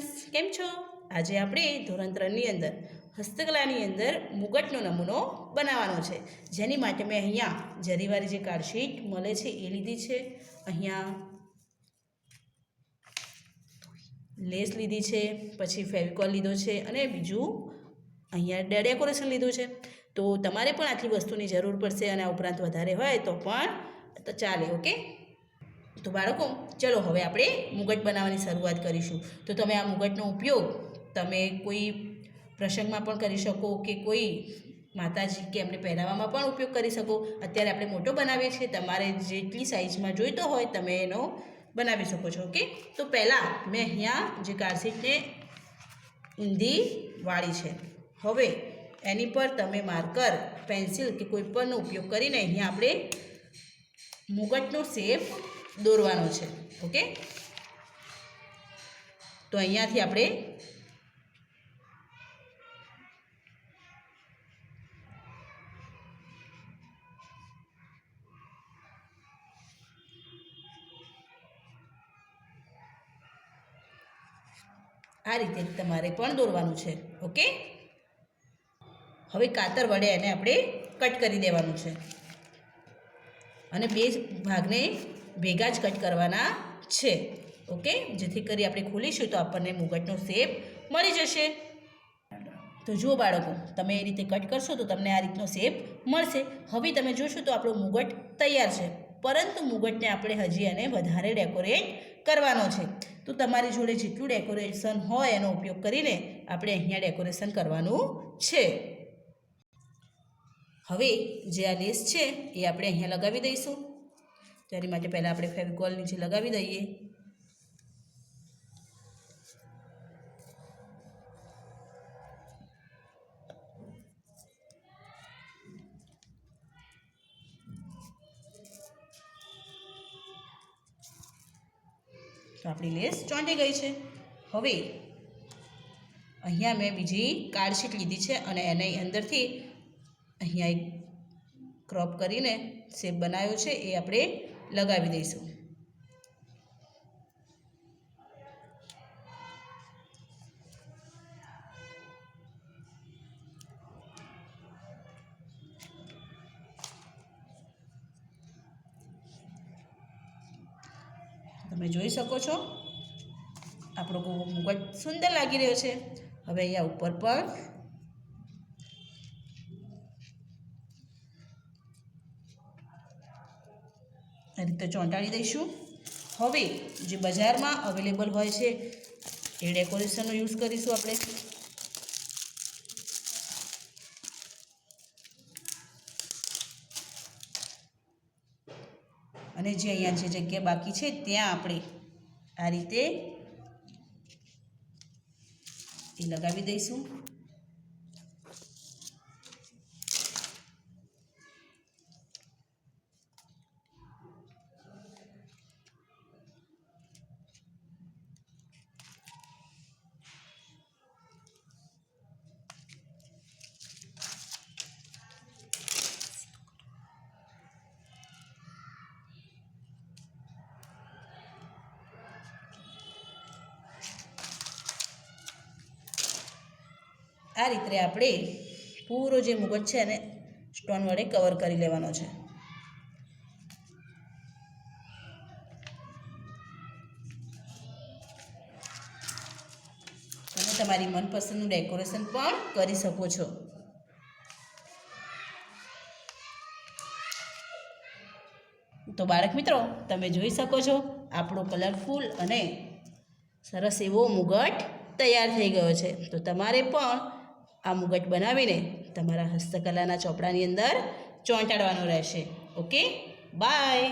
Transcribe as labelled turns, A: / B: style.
A: Students કેમ છો? આજે આપણે ધોરણ ત્રણની અંદર હસ્તકલાની અંદર મુગટનો નમૂનો બનાવવાનો છે. જેની માટે મેં અહીંયા જરીવારી જે કાર્ડશીટ મળે છે એ લીધી છે. અહીંયા લેસ લીધી છે, પછી ફેવિકોલ લીધો છે અને બીજું અહીંયા ડેકોરેશન લીધું છે. તો તમારે પણ આટલી વસ્તુની જરૂર પડશે અને આ ઉપરાંત વધારે હોય તો પણ તો ચાલે ઓકે તો બાળકો, ચલો હવે આપણે મુગટ બનાવવાની શરૂઆત કરીશું. તો તમે આ મુગટનો ઉપયોગ તમે કોઈ પ્રસંગમાં પણ કરી શકો કે કોઈ માતાજી કે એમને પહેરાવામાં પણ ઉપયોગ કરી શકો. અત્યારે આપણે મોટો બનાવીએ છીએ. તમારે જેટલી સાઇઝમાં જોઈતો હોય તમે એનો બનાવી શકો છો, ઓકે? તો પહેલાં મેં અહીંયા જે કારસીટને ઊંધી વાળી છે. હવે એની પર તમે માર્કર, પેન્સિલ કે કોઈ પણનો ઉપયોગ કરીને અહીંયા આપણે મુગટનો શેપ દોરવાનો છે. ઓકે? તો અહીંયાથી આપણે આ રીતે તમારે પણ દોરવાનું છે. ઓકે? હવે કાતર વડે એને આપણે કટ કરી દેવાનું છે. અને બે ભાગને ભેગા જ કટ કરવાના છે. ઓકે? જેથી કરી આપણે ખોલીશું તો આપણને મુગટનો શેપ મળી જશે. તો જુઓ બાળકો, તમે એ રીતે કટ કરશો તો તમને આ રીતનો શેપ મળશે. હવે તમે જોશો તો આપણો મુગટ તૈયાર છે. પરંતુ મુગટને આપણે હજી એને વધારે ડેકોરેટ કરવાનો છે. તો તમારી જોડે જેટલું ડેકોરેશન હોય એનો ઉપયોગ કરીને આપણે અહીંયા ડેકોરેશન કરવાનું છે. હવે જે આ લેસ છે એ આપણે અહીંયા લગાવી દઈશું. તેની માટે પહેલાં આપણે ફેવિકોલ નીચે લગાવી દઈએ. તો આપણી લેસ ચોંટી ગઈ છે. હવે અહીંયા મેં બીજી કાર્ડશીટ લીધી છે અને એની અંદરથી અહીંયા એક ક્રોપ કરીને શેપ બનાવ્યો છે. એ આપણે લગાવી દઈશું. તમે જોઈ શકો છો, આપણો જ સુંદર લાગી રહ્યો છે. હવે અહીંયા ઉપર પર રીતે ચોંટાડી દઈશું. હવે જે બજારમાં અવેલેબલ હોય છે, એ ડેકોરેશનનો યુઝ કરીશું આપણે. અને જે અહીંયા જે જગ્યા બાકી છે, ત્યાં આપણે આ રીતે એ લગાવી દઈશું. આ રીતે આપણે પૂરો જે મુગટ છે એને સ્ટોન વડે કવર કરી લેવાનો છે. તમે તમારી મનપસંદનું ડેકોરેશન પણ કરી શકો છો. તો બાળક મિત્રો, તમે જોઈ શકો છો આપણો કલરફુલ અને સરસ એવો મુગટ તૈયાર થઈ ગયો છે. તો તમારે પણ આ મુગટ બનાવીને તમારા હસ્તકલાના ચોપડાની અંદર ચોંટાડવાનું રહેશે. Okay bye